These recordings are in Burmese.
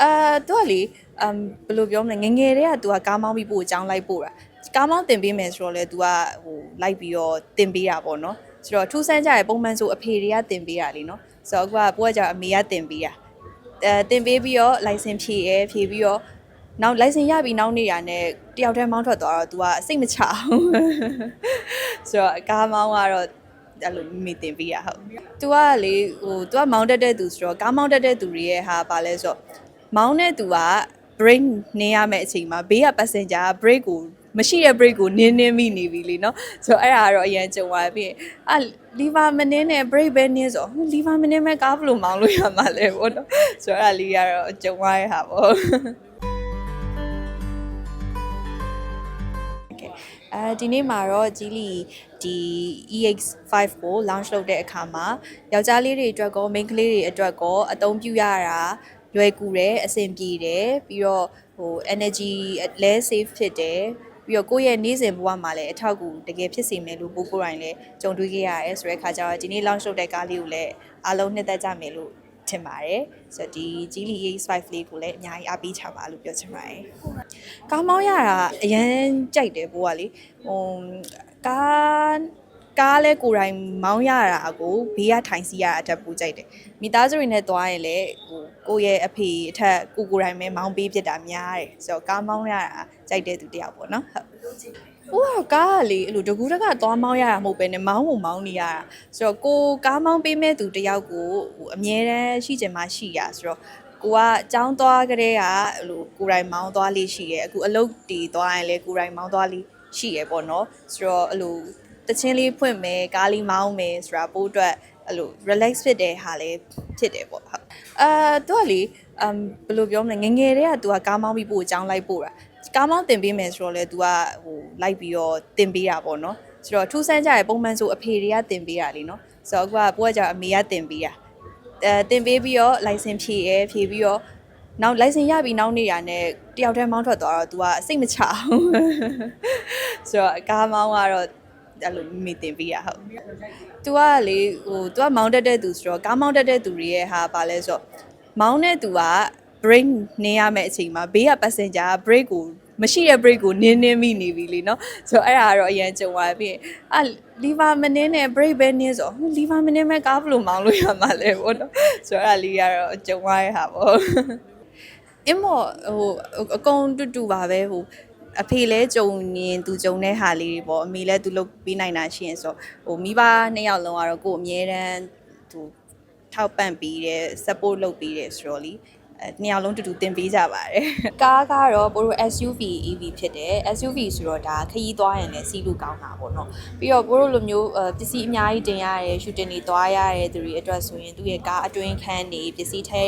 အာသူကလေအမ်ဘယ်လိုပြောမလဲငယ်ငယ်တည်းက तू ကကားမောင်းပြီးပို့အကြောင်းလိုက်ပို့တာကားမောင်းတင်ပေးမယ်ဆိုတော့လေ तू ကဟိုလိုက်ပြီးတော့တင်ပေးတာပေါ့နော်ဆိုတော့ထူးဆန်းကြရပုံမှန်ဆိုအဖေတွေကတင်ပေးတာလीနော်ဆိုတော့အခုကပို့ကကြောင့်အမေကတင်ပေးတာအဲတင်ပေးပြီးတော့ license ဖြည့်ရဲဖြည့်ပြီးတော့နောက် license ရပြီးနောက်နေ့ရနဲ့တယောက်တည်းမောင်းထွက်သွားတော့ तू ကစိတ်မချအောင် ဆိုတော့ကားမောင်းကတော့အဲ့လိုမိတင်ပေးရဟုတ်။ तू ကလေဟို तू ကမောင်းတက်တဲ့သူဆိုတော့ကားမောင်းတက်တဲ့သူတွေရဲ့ဟာပါလဲဆိုတော့ မောင်းတဲ့သူက break နင်းရမယ့်အချိန်မှာဘေးက passenger က break ကိုမရှိတဲ့ break ကိုနင်းနင်းမိနေပြီလीเนาะဆိုတော့အဲ့ဒါကတော့အရင်ကြုံသွားပြီ။အာ lever မနင်းနဲ့ break ပဲနင်းဆို lever မနင်းမဲ့ကားဘယ်လိုမောင်းလို့ရမှာလဲပေါ့နော်။ဆိုတော့အဲ့ဒါလေးကတော့ကြုံသွားရတာပေါ့။ Okay အဲဒီနေ့မှာတော့ကြီးလီဒီ EX5 ကို launch လုပ်တဲ့အခါမှာယောက်ျားလေးတွေအတွက်ကော main ကလေးတွေအတွက်ကောအသုံးပြုရတာ လွယ်ကူတယ်အဆင်ပြေတယ်ပြီးတော့ဟို energy လဲ save ဖြစ်တယ်ပြီးတော့ကိုယ့်ရဲ့နေ့စဉ်ဘဝမှာလည်းအထောက်အကူတကယ်ဖြစ်စေမယ်လို့ပို့ကိုယ်တိုင်လည်းကြုံတွေ့ခဲ့ရတယ်ဆိုတဲ့အခါကျတော့ဒီနေ့ launch လုပ်တဲ့ကားလေးကိုလည်းအားလုံးနှစ်သက်ကြမယ်လို့ထင်ပါတယ်ဆိုတော့ဒီ Geely EX5 လေးကိုလည်းအများကြီးအားပေးချပါလို့ပြောချင်ပါတယ်ကားမောင်းရတာအရင်ကြိုက်တယ်ဘိုးကလေဟိုကား ကားလဲကိုယ်တိုင်မောင်းရတာကိုဘေးကထိုင်စီရတာအထက်ပူကြိုက်တယ်မိသားစုတွေနဲ့သွားရင်လည်းဟိုကိုယ့်ရဲ့အဖေအထက်ကိုကိုယ်တိုင်ပဲမောင်းပေးဖြစ်တာများတယ်ဆိုတော့ကားမောင်းရတာကြိုက်တဲ့သူတယောက်ပေါ့နော်ဟုတ်ဟိုကကားကလေအဲ့လိုတကူတကသွားမောင်းရတာမဟုတ်ပဲねမောင်းဖို့မောင်းနေရတာဆိုတော့ကိုကားမောင်းပေးမဲ့သူတယောက်ကိုဟိုအမြဲတမ်းရှိချင်မှရှိရဆိုတော့ကိုကအကြောင်းသွားကြတဲ့ကအဲ့လိုကိုယ်တိုင်မောင်းသွားလေးရှိရဲအခုအလုပ်တီသွားရင်လေကိုယ်တိုင်မောင်းသွားလေးရှိရဲပေါ့နော်ဆိုတော့အဲ့လို တချင်းလေးဖွင့်မယ်ကားလေးမောင်းမယ်ဆိုတာပို့အတွက်အဲ့လို relax ဖြစ်တဲ့ဟာလေးဖြစ်တယ်ပေါ့ဟုတ်အာသူကလေအမ်ဘယ်လိုပြောမလဲငယ်ငယ်တည်းက तू ကကားမောင်းပြီးပို့အကြောင်းလိုက်ပို့တာ ကားမောင်းတင်ပေးမယ်ဆိုတော့လေ तू ကဟိုလိုက်ပြီးတော့တင်ပေးတာပေါ့နော်ဆိုတော့ထူးဆန်းကြရပုံမှန်ဆိုအဖေတွေကတင်ပေးတာလीနော်ဆိုတော့အခုကပို့ကကြောင့်အမေကတင်ပေးတာအဲတင်ပေးပြီးတော့ license ဖြည့်ရဲဖြည့်ပြီးတော့နောက် license ရပြီးနောက်နေ့ရနဲ့တယောက်တည်းမောင်းထွက်သွားတော့ तू ကစိတ်မချအောင်ဆိုတော့ကားမောင်းကတော့ အဲ့လိုမိတင်ပေးရဟုတ် तू ကလေဟို तू ကမောင်းတက်တဲ့သူဆိုတော့ကားမောင်းတက်တဲ့သူတွေရဲ့ဟာပါလဲဆိုတော့မောင်းတဲ့သူက break နင်းရမယ့်အချိန်မှာဘေးက passenger က break ကိုမရှိတဲ့ break ကိုနင်းနင်းမိနေပြီလीเนาะဆိုတော့အဲ့ဒါကတော့အရင်ကြုံသွားပြီအာ lever မနင်းနဲ့ break ပဲနင်းဆို lever မနင်းမဲ့ကားဘယ်လိုမောင်းလို့ရမှာလဲပေါ့နော်ဆိုတော့အဲ့ဒါလေးကတော့ကြုံသွားရတာပေါ့အင်းမော်ဟိုအကုန်တူတူပါပဲဟို အဖေလဲကြုံရင်သူကြုံတဲ့ဟာလေးတွေပေါ့အမေလဲသူလုပ်ပြီးနိုင်တာရှိရင်ဆိုဟိုမိဘနှစ်ယောက်လုံးကတော့ကိုယ်အမြဲတမ်းသူထောက်ပံ့ပြီးတယ် support လုပ်ပြီးတယ်ဆိုတော့လीအဲ နှစ်ယောက်လုံးတူတူတင်ပေးကြပါတယ်ကားကတော့ပိုတို့ SUV EV ဖြစ်တယ် SUV ဆိုတော့ဒါခရီးသွားရင်လည်းစီးလို့ကောင်းတာပေါ့နော်ပြီးတော့ပိုတို့လိုမျိုးအဲပစ္စည်းအများကြီးတင်ရတယ်ရှူတင်တွေသွားရတဲ့သူတွေအတွက်ဆိုရင်သူ့ရဲ့ကားအတွင်းခန်းတွေပစ္စည်းထဲ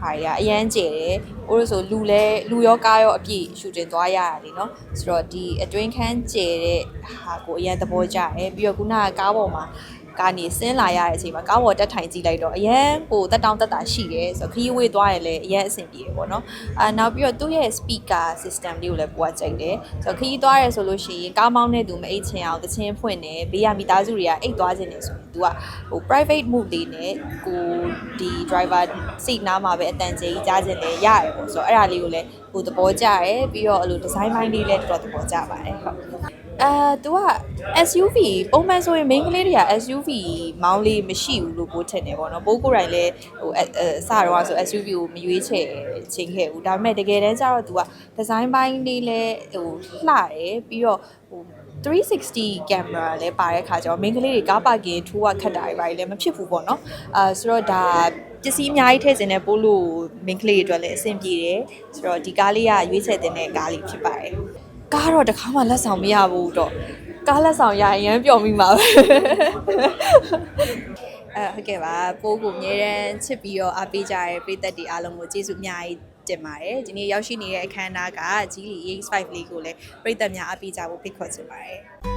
ဟာတွေကအရန်ကျယ်တယ်ပိုတို့ဆိုလူလဲလူရောကားရောအပြည့်ရှူတင်သွားရတာလीနော်ဆိုတော့ဒီအတွင်းခန်းကျယ်တဲ့ဟာကိုအရန်သဘောကျတယ်ပြီးတော့ခုနကကားပေါ်မှာ ကနေဆင်းလာရတဲ့အချိန်မှာကားပေါ်တက်ထိုင်ကြည့်လိုက်တော့အရန်ကိုတက်တောင့်တက်တာရှိတယ်ဆိုတော့ခရီးဝေးသွားရင်လည်းအရန်အဆင်ပြေတယ်ပေါ့နော်အာနောက်ပြီးတော့သူ့ရဲ့ speaker system လေးကိုလည်းပိုကကြိုက်တယ်ဆိုတော့ခရီးသွားရဲဆိုလို့ရှိရင်ကားမောင်းတဲ့သူမအိတ်ချင်အောင်တချင်းဖွင့်တယ်ဘေးကမိသားစုတွေကအိတ်သွားခြင်းနေဆိုရင် तू ကဟို private move လေးနဲ့ကိုဒီ driver seat နားမှာပဲအတန်ကြီးကြားခြင်းလည်းရတယ်ပေါ့ဆိုတော့အဲ့ဒါလေးကိုလည်းဟိုသဘောကျတယ်ပြီးတော့အဲ့လို design ပိုင်းလေးလည်းတော်တော်သဘောကျပါတယ်ဟုတ် အာ तू က SUV ပုံမှန်ဆိုရင် main ကလေးတွေက SUV မောင်းလေးမရှိဘူးလို့ပို့ထင်တယ်ပေါ့နော်ပိုးကိုယ်တိုင်လည်းဟိုအဲအဲစတော့ဆို SUV ကိုမရွေးချယ်ချင်းခဲ့ဘူးဒါပေမဲ့တကယ်တမ်းကျတော့ तू က design ပိုင်းလေးလည်းဟိုလှတယ်ပြီးတော့ဟို360 camera လည်းပါတဲ့ခါကျတော့ main ကလေးတွေကားပါကင်ထိုးရခတ်တာတွေပါလည်းမဖြစ်ဘူးပေါ့နော်အာဆိုတော့ဒါပစ္စည်းအများကြီးထည့်စင်တဲ့ပိုးလို့ main ကလေးတွေအတွက်လည်းအဆင်ပြေတယ်ဆိုတော့ဒီကားလေးကရွေးချယ်တင်တဲ့ကားလေးဖြစ်ပါတယ် ကားတော့တစ်ခါမှလက်ဆောင်မရဘူးတော့ကားလက်ဆောင်ရရင်ရမ်းပျော်မိမှာပဲအဲဟုတ်ကဲ့ပါပိုးကိုအမြဲတမ်းချစ်ပြီးတော့အားပေးကြတဲ့ပရိသတ်တွေအားလုံးကိုကျေးဇူးအများကြီးတင်ပါတယ်ဒီနေ့ရောက်ရှိနေတဲ့အခမ်းအနားက Geely EX5 လေးကိုလည်းပရိသတ်များအားပေးကြဖို့ဖိတ်ခေါ်ချင်ပါတယ်